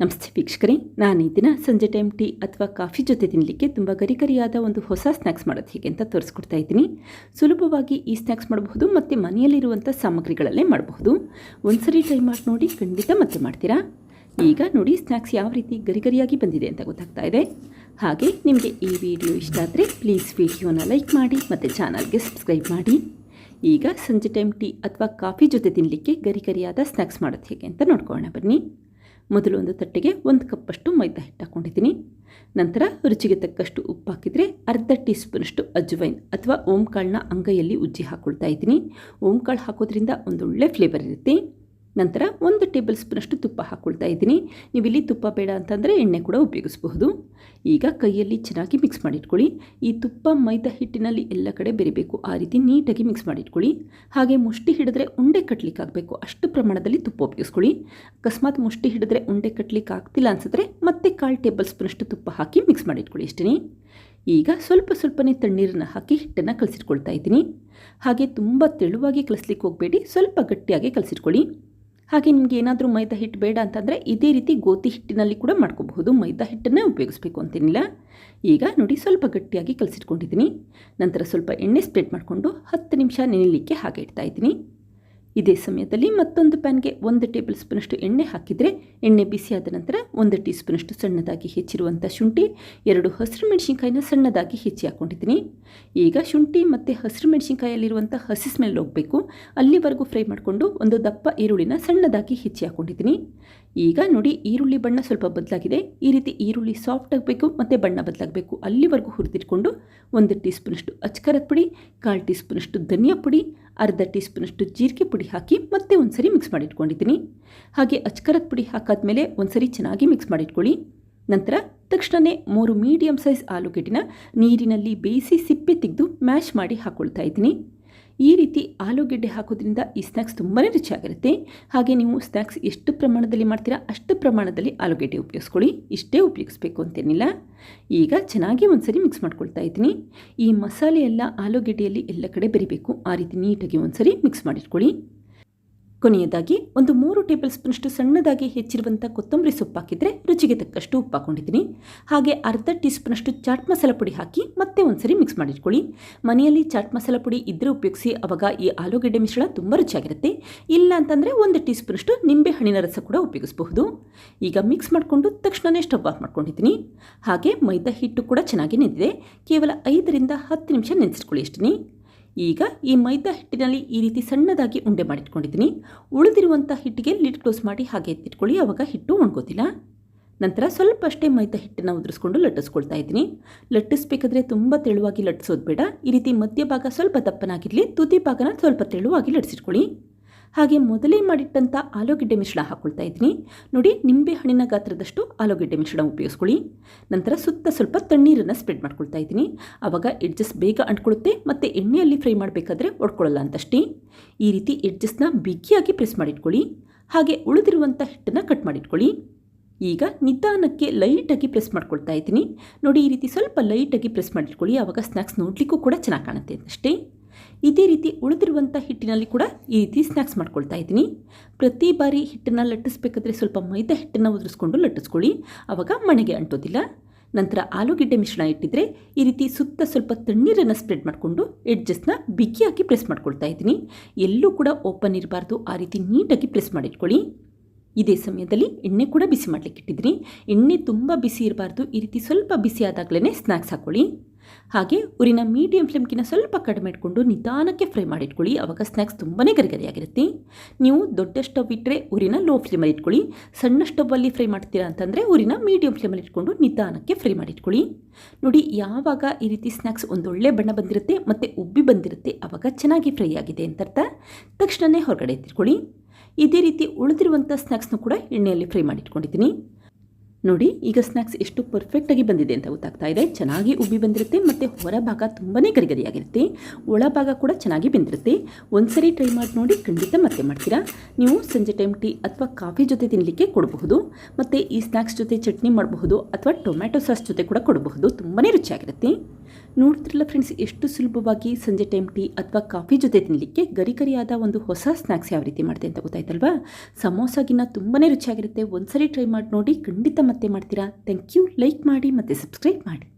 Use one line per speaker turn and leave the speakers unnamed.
ನಮಸ್ತೆ ವೀಕ್ಷಕರೇ, ನಾನು ಈ ದಿನ ಸಂಜೆ ಟೈಮ್ ಟೀ ಅಥವಾ ಕಾಫಿ ಜೊತೆ ತಿನ್ನಲಿಕ್ಕೆ ತುಂಬ ಗರಿಗರಿಯಾದ ಒಂದು ಹೊಸ ಸ್ನ್ಯಾಕ್ಸ್ ಮಾಡೋದು ಹೇಗೆ ಅಂತ ತೋರಿಸ್ಕೊಡ್ತಾ ಇದ್ದೀನಿ. ಸುಲಭವಾಗಿ ಈ ಸ್ನ್ಯಾಕ್ಸ್ ಮಾಡಬಹುದು, ಮತ್ತು ಮನೆಯಲ್ಲಿರುವಂಥ ಸಾಮಗ್ರಿಗಳಲ್ಲೇ ಮಾಡಬಹುದು. ಒಂದ್ಸರಿ ಟ್ರೈ ಮಾಡಿ ನೋಡಿ, ಖಂಡಿತ ಮತ್ತೆ ಮಾಡ್ತೀರಾ? ಈಗ ನೋಡಿ ಸ್ನ್ಯಾಕ್ಸ್ ಯಾವ ರೀತಿ ಗರಿಗರಿಯಾಗಿ ಬಂದಿದೆ ಅಂತ ಗೊತ್ತಾಗ್ತಾ ಇದೆ. ಹಾಗೆ ನಿಮಗೆ ಈ ವಿಡಿಯೋ ಇಷ್ಟ ಆದರೆ ಪ್ಲೀಸ್ ವಿಡಿಯೋನ ಲೈಕ್ ಮಾಡಿ, ಮತ್ತು ಚಾನಲ್ಗೆ ಸಬ್ಸ್ಕ್ರೈಬ್ ಮಾಡಿ. ಈಗ ಸಂಜೆ ಟೈಮ್ ಟೀ ಅಥವಾ ಕಾಫಿ ಜೊತೆ ತಿನ್ನಲಿಕ್ಕೆ ಗರಿಗರಿಯಾದ ಸ್ನ್ಯಾಕ್ಸ್ ಮಾಡೋದು ಹೇಗೆ ಅಂತ ನೋಡ್ಕೊಳ್ಳೋಣ ಬನ್ನಿ. ಮೊದಲು ಒಂದು ತಟ್ಟೆಗೆ ಒಂದು ಕಪ್ಪಷ್ಟು ಮೈದಾ ಹಿಟ್ಟು ಹಾಕ್ಕೊಂಡಿದ್ದೀನಿ. ನಂತರ ರುಚಿಗೆ ತಕ್ಕಷ್ಟು ಉಪ್ಪು ಹಾಕಿದರೆ ಅರ್ಧ ಟೀ ಸ್ಪೂನಷ್ಟು ಅಜ್ವೈನ್ ಅಥವಾ ಓಂಕಾಳನ್ನ ಅಂಗೈಯಲ್ಲಿ ಉಜ್ಜಿ ಹಾಕ್ಕೊಳ್ತಾ ಇದ್ದೀನಿ. ಓಂಕಾಳು ಹಾಕೋದ್ರಿಂದ ಒಂದೊಳ್ಳೆ ಫ್ಲೇವರ್ ಇರುತ್ತೆ. ನಂತರ ಒಂದು ಟೇಬಲ್ ಸ್ಪೂನಷ್ಟು ತುಪ್ಪ ಹಾಕ್ಕೊಳ್ತಾ ಇದ್ದೀನಿ. ನೀವು ಇಲ್ಲಿ ತುಪ್ಪ ಬೇಡ ಅಂತಂದರೆ ಎಣ್ಣೆ ಕೂಡ ಉಪಯೋಗಿಸಬಹುದು. ಈಗ ಕೈಯಲ್ಲಿ ಚೆನ್ನಾಗಿ ಮಿಕ್ಸ್ ಮಾಡಿಟ್ಕೊಳ್ಳಿ. ಈ ತುಪ್ಪ ಮೈದಾ ಹಿಟ್ಟಿನಲ್ಲಿ ಎಲ್ಲ ಕಡೆ ಬೆರಿಬೇಕು. ಆ ರೀತಿ ನೀಟಾಗಿ ಮಿಕ್ಸ್ ಮಾಡಿಟ್ಕೊಳ್ಳಿ. ಹಾಗೆ ಮುಷ್ಟಿ ಹಿಡಿದ್ರೆ ಉಂಡೆ ಕಟ್ಟಲಿಕ್ಕಾಗಬೇಕು ಅಷ್ಟು ಪ್ರಮಾಣದಲ್ಲಿ ತುಪ್ಪ ಉಪಯೋಗಿಸ್ಕೊಳ್ಳಿ. ಅಕಸ್ಮಾತ್ ಮುಷ್ಟಿ ಹಿಡಿದ್ರೆ ಉಂಡೆ ಕಟ್ಟಲಿಕ್ಕೆ ಆಗ್ತಿಲ್ಲ ಅನ್ಸಿದ್ರೆ ಮತ್ತೆ ಕಾಲು ಟೇಬಲ್ ಸ್ಪೂನಷ್ಟು ತುಪ್ಪ ಹಾಕಿ ಮಿಕ್ಸ್ ಮಾಡಿಟ್ಕೊಳ್ಳಿ ಇಷ್ಟೇ ಈಗ ಸ್ವಲ್ಪ ಸ್ವಲ್ಪನೇ ತಣ್ಣೀರನ್ನು ಹಾಕಿ ಹಿಟ್ಟನ್ನು ಕಲಸಿಟ್ಕೊಳ್ತಾ ಇದ್ದೀನಿ. ಹಾಗೆ ತುಂಬ ತೆಳುವಾಗಿ ಕಲಿಸ್ಲಿಕ್ಕೆ ಹೋಗಬೇಡಿ. ಸ್ವಲ್ಪ ಗಟ್ಟಿಯಾಗಿ ಕಲಸಿಟ್ಕೊಳ್ಳಿ. ಹಾಗೆ ನಿಮಗೆ ಏನಾದರೂ ಮೈದಾ ಹಿಟ್ಟು ಬೇಡ ಅಂತಂದರೆ ಇದೇ ರೀತಿ ಗೋಧಿ ಹಿಟ್ಟಿನಲ್ಲಿ ಕೂಡ ಮಾಡ್ಕೋಬಹುದು. ಮೈದಾ ಹಿಟ್ಟನ್ನೇ ಉಪಯೋಗಿಸ್ಬೇಕು ಅಂತೇನಿಲ್ಲ. ಈಗ ನೋಡಿ ಸ್ವಲ್ಪ ಗಟ್ಟಿಯಾಗಿ ಕಲಸಿಟ್ಕೊಂಡಿದ್ದೀನಿ. ನಂತರ ಸ್ವಲ್ಪ ಎಣ್ಣೆ ಸ್ಪ್ರೆಡ್ ಮಾಡಿಕೊಂಡು ಹತ್ತು ನಿಮಿಷ ನೆನೆಯಲಿಕ್ಕೆ ಹಾಗೆ ಇಡ್ತಾ ಇದ್ದೀನಿ. ಇದೇ ಸಮಯದಲ್ಲಿ ಮತ್ತೊಂದು ಪ್ಯಾನ್ಗೆ ಒಂದು ಟೇಬಲ್ ಸ್ಪೂನಷ್ಟು ಎಣ್ಣೆ ಹಾಕಿದರೆ ಎಣ್ಣೆ ಬಿಸಿಯಾದ ನಂತರ ಒಂದು ಟೀ ಸ್ಪೂನಷ್ಟು ಸಣ್ಣದಾಗಿ ಹೆಚ್ಚಿರುವಂಥ ಶುಂಠಿ, ಎರಡು ಹಸಿರು ಮೆಣಸಿನ್ಕಾಯಿನ ಸಣ್ಣದಾಗಿ ಹೆಚ್ಚಿ ಹಾಕ್ಕೊಂಡಿದ್ದೀನಿ ಈಗ ಶುಂಠಿ ಮತ್ತು ಹಸಿರು ಮೆಣಸಿನ್ಕಾಯಲ್ಲಿರುವಂಥ ಹಸಿ ಸ್ಮೆಲ್ ಹೋಗಬೇಕು. ಅಲ್ಲಿವರೆಗೂ ಫ್ರೈ ಮಾಡಿಕೊಂಡು ಒಂದು ದಪ್ಪ ಈರುಳ್ಳಿನ ಸಣ್ಣದಾಗಿ ಹೆಚ್ಚಿ ಹಾಕ್ಕೊಂಡಿದ್ದೀನಿ ಈಗ ನೋಡಿ ಈರುಳ್ಳಿ ಬಣ್ಣ ಸ್ವಲ್ಪ ಬದಲಾಗಿದೆ. ಈ ರೀತಿ ಈರುಳ್ಳಿ ಸಾಫ್ಟ್ ಆಗಬೇಕು, ಮತ್ತು ಬಣ್ಣ ಬದಲಾಗಬೇಕು. ಅಲ್ಲಿವರೆಗೂ ಹುರಿದಿಟ್ಕೊಂಡು ಒಂದು ಟೀ ಸ್ಪೂನಷ್ಟು ಅಚ್ಕರದ ಪುಡಿ, ಕಾಲು ಟೀ ಸ್ಪೂನಷ್ಟು ಧನಿಯಾ ಪುಡಿ, ಅರ್ಧ ಟೀ ಸ್ಪೂನಷ್ಟು ಜೀರಿಗೆ ಪುಡಿ ಹಾಕಿ ಮತ್ತೆ ಒಂದು ಸರಿ ಮಿಕ್ಸ್ ಮಾಡಿಟ್ಕೊಂಡಿದ್ದೀನಿ. ಹಾಗೆ ಅಚ್ಕರದ ಪುಡಿ ಹಾಕಾದ್ಮೇಲೆ ಒಂದು ಸರಿ ಚೆನ್ನಾಗಿ ಮಿಕ್ಸ್ ಮಾಡಿಟ್ಕೊಳ್ಳಿ. ನಂತರ ತಕ್ಷಣವೇ ಮೂರು ಮೀಡಿಯಮ್ ಸೈಜ್ ಆಲೂಗೆಡ್ಡಿನ ನೀರಿನಲ್ಲಿ ಬೇಯಿಸಿ ಸಿಪ್ಪೆ ತೆಗೆದು ಮ್ಯಾಶ್ ಮಾಡಿ ಹಾಕ್ಕೊಳ್ತಾ ಇದ್ದೀನಿ. ಈ ರೀತಿ ಆಲೂಗೆಡ್ಡೆ ಹಾಕೋದ್ರಿಂದ ಈ ಸ್ನ್ಯಾಕ್ಸ್ ತುಂಬಾ ರುಚಿಯಾಗಿರುತ್ತೆ. ಹಾಗೆ ನೀವು ಸ್ನ್ಯಾಕ್ಸ್ ಎಷ್ಟು ಪ್ರಮಾಣದಲ್ಲಿ ಮಾಡ್ತೀರಾ ಅಷ್ಟು ಪ್ರಮಾಣದಲ್ಲಿ ಆಲೂಗೆಡ್ಡೆ ಉಪಯೋಗಿಸ್ಕೊಳ್ಳಿ. ಇಷ್ಟೇ ಉಪಯೋಗಿಸ್ಬೇಕು ಅಂತೇನಿಲ್ಲ. ಈಗ ಚೆನ್ನಾಗಿ ಒಂದ್ಸರಿ ಮಿಕ್ಸ್ ಮಾಡ್ಕೊಳ್ತಾ ಇದ್ದೀನಿ. ಈ ಮಸಾಲೆ ಎಲ್ಲ ಆಲೂಗೆಡ್ಡೆಯಲ್ಲಿ ಎಲ್ಲ ಕಡೆ ಬೆರಿಬೇಕು. ಆ ರೀತಿ ನೀಟಾಗಿ ಒಂದ್ಸರಿ ಮಿಕ್ಸ್ ಮಾಡಿಟ್ಕೊಳ್ಳಿ. ಕೊನೆಯದಾಗಿ, ಒಂದು ಮೂರು ಟೇಬಲ್ ಸ್ಪೂನಷ್ಟು ಸಣ್ಣದಾಗಿ ಹೆಚ್ಚಿರುವಂಥ ಕೊತ್ತಂಬರಿ ಸೊಪ್ಪು ಹಾಕಿದರೆ ರುಚಿಗೆ ತಕ್ಕಷ್ಟು ಉಪ್ಪು ಹಾಕೊಂಡಿದ್ದೀನಿ ಹಾಗೆ ಅರ್ಧ ಟೀ ಸ್ಪೂನಷ್ಟು ಚಾಟ್ ಮಸಾಲ ಪುಡಿ ಹಾಕಿ ಮತ್ತೆ ಒಂದ್ಸರಿ ಮಿಕ್ಸ್ ಮಾಡಿಟ್ಕೊಳ್ಳಿ. ಮನೆಯಲ್ಲಿ ಚಾಟ್ ಮಸಾಲ ಪುಡಿ ಇದ್ದರೆ ಉಪಯೋಗಿಸಿ, ಅವಾಗ ಈ ಆಲೂಗಡ್ಡೆ ಮಿಶ್ರಣ ತುಂಬ ರುಚಿಯಾಗಿರುತ್ತೆ. ಇಲ್ಲ ಅಂತಂದರೆ ಒಂದು ಟೀ ಸ್ಪೂನಷ್ಟು ನಿಂಬೆ ಹಣ್ಣಿನ ರಸ ಕೂಡ ಉಪಯೋಗಿಸಬಹುದು. ಈಗ ಮಿಕ್ಸ್ ಮಾಡಿಕೊಂಡು ತಕ್ಷಣವೇ ಸ್ಟವ್ ಆಫ್ ಮಾಡ್ಕೊಂಡಿದ್ದೀನಿ. ಹಾಗೆ ಮೈದಾ ಹಿಟ್ಟು ಕೂಡ ಚೆನ್ನಾಗಿ ನೆಂದಿದೆ. ಕೇವಲ ಐದರಿಂದ ಹತ್ತು ನಿಮಿಷ ನೆನೆಸಿಟ್ಕೊಳ್ಳಿ ಅಷ್ಟೇ ಈಗ ಈ ಮೈದಾ ಹಿಟ್ಟಿನಲ್ಲಿ ಈ ರೀತಿ ಸಣ್ಣದಾಗಿ ಉಂಡೆ ಮಾಡಿಟ್ಕೊಂಡಿದ್ದೀನಿ. ಉಳಿದಿರುವಂಥ ಹಿಟ್ಟಿಗೆ ಲಿಡ್ ಕ್ಲೋಸ್ ಮಾಡಿ ಹಾಗೆ ಎತ್ತಿಟ್ಕೊಳ್ಳಿ ಆವಾಗ ಹಿಟ್ಟು ಒಣಗೋತಿಲ್ಲ. ನಂತರ ಸ್ವಲ್ಪ ಅಷ್ಟೇ ಮೈದಾ ಹಿಟ್ಟನ್ನು ಉದುರಿಸ್ಕೊಂಡು ಲಟ್ಟಿಸ್ಕೊಳ್ತಾ ಇದ್ದೀನಿ. ಲಟ್ಟಿಸ್ಬೇಕಾದ್ರೆ ತುಂಬ ತೆಳುವಾಗಿ ಲಟ್ಟಿಸೋದು ಬೇಡ. ಈ ರೀತಿ ಮಧ್ಯಭಾಗ ಸ್ವಲ್ಪ ದಪ್ಪನಾಗಿರಲಿ, ತುದಿ ಭಾಗನ ಸ್ವಲ್ಪ ತೆಳುವಾಗಿ ಲಟ್ಟಿಸಿಟ್ಕೊಳ್ಳಿ. ಹಾಗೆ ಮೊದಲೇ ಮಾಡಿಟ್ಟಂಥ ಆಲೂಗೆಡ್ಡೆ ಮಿಶ್ರಣ ಹಾಕ್ಕೊಳ್ತಾ ಇದ್ದೀನಿ. ನೋಡಿ, ನಿಂಬೆ ಹಣ್ಣಿನ ಗಾತ್ರದಷ್ಟು ಆಲೂಗೆಡ್ಡೆ ಮಿಶ್ರಣ ಉಪಯೋಗಿಸ್ಕೊಳ್ಳಿ. ನಂತರ ಸುತ್ತ ಸ್ವಲ್ಪ ತಣ್ಣೀರನ್ನು ಸ್ಪ್ರೆಡ್ ಮಾಡ್ಕೊಳ್ತಾ ಇದ್ದೀನಿ. ಆವಾಗ ಎಡ್ಜಸ್ ಬೇಗ ಅಂಟ್ಕೊಳ್ಳುತ್ತೆ, ಮತ್ತು ಎಣ್ಣೆಯಲ್ಲಿ ಫ್ರೈ ಮಾಡಬೇಕಾದ್ರೆ ಒಡ್ಕೊಳ್ಳಲ್ಲ ಅಂತಷ್ಟೇ. ಈ ರೀತಿ ಎಡ್ಜಸ್ನ ಬಿಗಿಯಾಗಿ ಪ್ರೆಸ್ ಮಾಡಿಟ್ಕೊಳ್ಳಿ. ಹಾಗೆ ಉಳಿದಿರುವಂಥ ಹಿಟ್ಟನ್ನು ಕಟ್ ಮಾಡಿಟ್ಕೊಳ್ಳಿ. ಈಗ ನಿಧಾನಕ್ಕೆ ಲೈಟಾಗಿ ಪ್ರೆಸ್ ಮಾಡ್ಕೊಳ್ತಾ ಇದ್ದೀನಿ. ನೋಡಿ, ಈ ರೀತಿ ಸ್ವಲ್ಪ ಲೈಟಾಗಿ ಪ್ರೆಸ್ ಮಾಡಿಟ್ಕೊಳ್ಳಿ. ಆವಾಗ ಸ್ನ್ಯಾಕ್ಸ್ ನೋಡಲಿಕ್ಕೂ ಕೂಡ ಚೆನ್ನಾಗಿ ಕಾಣುತ್ತೆ ಅಷ್ಟೇ ಇದೇ ರೀತಿ ಉಳಿದಿರುವಂಥ ಹಿಟ್ಟಿನಲ್ಲಿ ಕೂಡ ಈ ರೀತಿ ಸ್ನ್ಯಾಕ್ಸ್ ಮಾಡ್ಕೊಳ್ತಾ ಇದ್ದೀನಿ. ಪ್ರತಿ ಬಾರಿ ಹಿಟ್ಟನ್ನು ಲಟ್ಟಿಸ್ಬೇಕಾದ್ರೆ ಸ್ವಲ್ಪ ಮೈದಾ ಹಿಟ್ಟನ್ನು ಉದುರಿಸ್ಕೊಂಡು ಲಟ್ಟಿಸ್ಕೊಳ್ಳಿ. ಆವಾಗ ಮಣೆಗೆ ಅಂಟೋದಿಲ್ಲ. ನಂತರ ಆಲೂಗೆಡ್ಡೆ ಮಿಶ್ರಣ ಇಟ್ಟಿದ್ರೆ ಈ ರೀತಿ ಸುತ್ತ ಸ್ವಲ್ಪ ತಣ್ಣೀರನ್ನು ಸ್ಪ್ರೆಡ್ ಮಾಡಿಕೊಂಡು ಎಡ್ಜಸ್ನ ಬಿಗಿಯಾಗಿ ಪ್ರೆಸ್ ಮಾಡ್ಕೊಳ್ತಾ ಇದ್ದೀನಿ. ಎಲ್ಲೂ ಕೂಡ ಓಪನ್ ಇರಬಾರ್ದು. ಆ ರೀತಿ ನೀಟಾಗಿ ಪ್ರೆಸ್ ಮಾಡಿಟ್ಕೊಳ್ಳಿ. ಇದೇ ಸಮಯದಲ್ಲಿ ಎಣ್ಣೆ ಕೂಡ ಬಿಸಿ ಮಾಡಲಿಕ್ಕೆ ಇಟ್ಟಿದ್ದೀನಿ. ಎಣ್ಣೆ ತುಂಬ ಬಿಸಿ ಇರಬಾರ್ದು. ಈ ರೀತಿ ಸ್ವಲ್ಪ ಬಿಸಿ ಆದಾಗಲೇ ಸ್ನ್ಯಾಕ್ಸ್ ಹಾಕ್ಕೊಳ್ಳಿ ಹಾಗೆ ಊರಿನ ಮೀಡಿಯಂ ಫ್ಲೇಮ್ಗಿನ ಸ್ವಲ್ಪ ಕಡಿಮೆ ಇಟ್ಕೊಂಡು ನಿಧಾನಕ್ಕೆ ಫ್ರೈ ಮಾಡಿಟ್ಕೊಳ್ಳಿ. ಅವಾಗ ಸ್ನ್ಯಾಕ್ಸ್ ತುಂಬಾ ಗರಿಗರಿಯಾಗಿರುತ್ತೆ. ನೀವು ದೊಡ್ಡ ಸ್ಟವ್ ಇಟ್ಟರೆ ಊರಿನ ಲೋ ಫ್ಲೇಮಲ್ಲಿ ಇಟ್ಕೊಳ್ಳಿ. ಸಣ್ಣ ಸ್ಟವ್ವಲ್ಲಿ ಫ್ರೈ ಮಾಡ್ತೀರಾ ಅಂತಂದರೆ ಊರಿನ ಮೀಡಿಯಂ ಫ್ಲೇಮಲ್ಲಿ ಇಟ್ಕೊಂಡು ನಿಧಾನಕ್ಕೆ ಫ್ರೈ ಮಾಡಿಟ್ಕೊಳ್ಳಿ. ನೋಡಿ, ಯಾವಾಗ ಈ ರೀತಿ ಸ್ನ್ಯಾಕ್ಸ್ ಒಂದೊಳ್ಳೆ ಬಣ್ಣ ಬಂದಿರುತ್ತೆ ಮತ್ತು ಉಬ್ಬಿ ಬಂದಿರುತ್ತೆ ಆವಾಗ ಚೆನ್ನಾಗಿ ಫ್ರೈ ಆಗಿದೆ ಅಂತ ಅರ್ಥ ತಕ್ಷಣವೇ ಹೊರಗಡೆ ಎತ್ತಿಟ್ಕೊಳ್ಳಿ. ಇದೇ ರೀತಿ ಉಳಿದಿರುವಂಥ ಸ್ನ್ಯಾಕ್ಸ್ನೂ ಕೂಡ ಎಣ್ಣೆಯಲ್ಲಿ ಫ್ರೈ ಮಾಡಿಟ್ಕೊಂಡಿದ್ದೀನಿ. ನೋಡಿ, ಈಗ ಸ್ನ್ಯಾಕ್ಸ್ ಎಷ್ಟು ಪರ್ಫೆಕ್ಟಾಗಿ ಬಂದಿದೆ ಅಂತ ಗೊತ್ತಾಗ್ತಾ ಇದೆ. ಚೆನ್ನಾಗಿ ಉಬ್ಬಿ ಬಂದಿರುತ್ತೆ, ಮತ್ತು ಹೊರಭಾಗ ತುಂಬಾ ಗರಿಗರಿಯಾಗಿರುತ್ತೆ. ಒಳಭಾಗ ಕೂಡ ಚೆನ್ನಾಗಿ ಬೆಂದಿರುತ್ತೆ. ಒಂದ್ಸರಿ ಟ್ರೈ ಮಾಡಿ ನೋಡಿ, ಖಂಡಿತ ಮತ್ತೆ ಮಾಡ್ತೀರಾ. ನೀವು ಸಂಜೆ ಟೈಮ್ ಟೀ ಅಥವಾ ಕಾಫಿ ಜೊತೆ ತಿನ್ನಲಿಕ್ಕೆ ಕೊಡಬಹುದು. ಮತ್ತು ಈ ಸ್ನ್ಯಾಕ್ಸ್ ಜೊತೆ ಚಟ್ನಿ ಮಾಡಬಹುದು ಅಥವಾ ಟೊಮ್ಯಾಟೊ ಸಾಸ್ ಜೊತೆ ಕೂಡ ಕೊಡಬಹುದು. ತುಂಬಾ ರುಚಿಯಾಗಿರುತ್ತೆ. ನೋಡ್ತಿರಲ್ಲ ಫ್ರೆಂಡ್ಸ್ ಎಷ್ಟು ಸುಲಭವಾಗಿ ಸಂಜೆ ಟೈಮ್ ಟೀ ಅಥವಾ ಕಾಫಿ ಜೊತೆ ತಿನ್ನಲಿಕ್ಕೆ ಗರಿ ಗರಿಯಾದ ಒಂದು ಹೊಸ ಸ್ನ್ಯಾಕ್ಸ್ ಯಾವ ರೀತಿ ಮಾಡಿದೆ ಅಂತ ಗೊತ್ತಾಯ್ತಲ್ವಾ? ಸಮೋಸಾಗಿನ ತುಂಬಾ ರುಚಿಯಾಗಿರುತ್ತೆ. ಒಂದ್ಸರಿ ಟ್ರೈ ಮಾಡಿ ನೋಡಿ ಖಂಡಿತ ಮತ್ತೆ ಮಾಡ್ತೀರಾ. ಥ್ಯಾಂಕ್ ಯು ಲೈಕ್ ಮಾಡಿ ಮತ್ತು ಸಬ್ಸ್ಕ್ರೈಬ್ ಮಾಡಿ.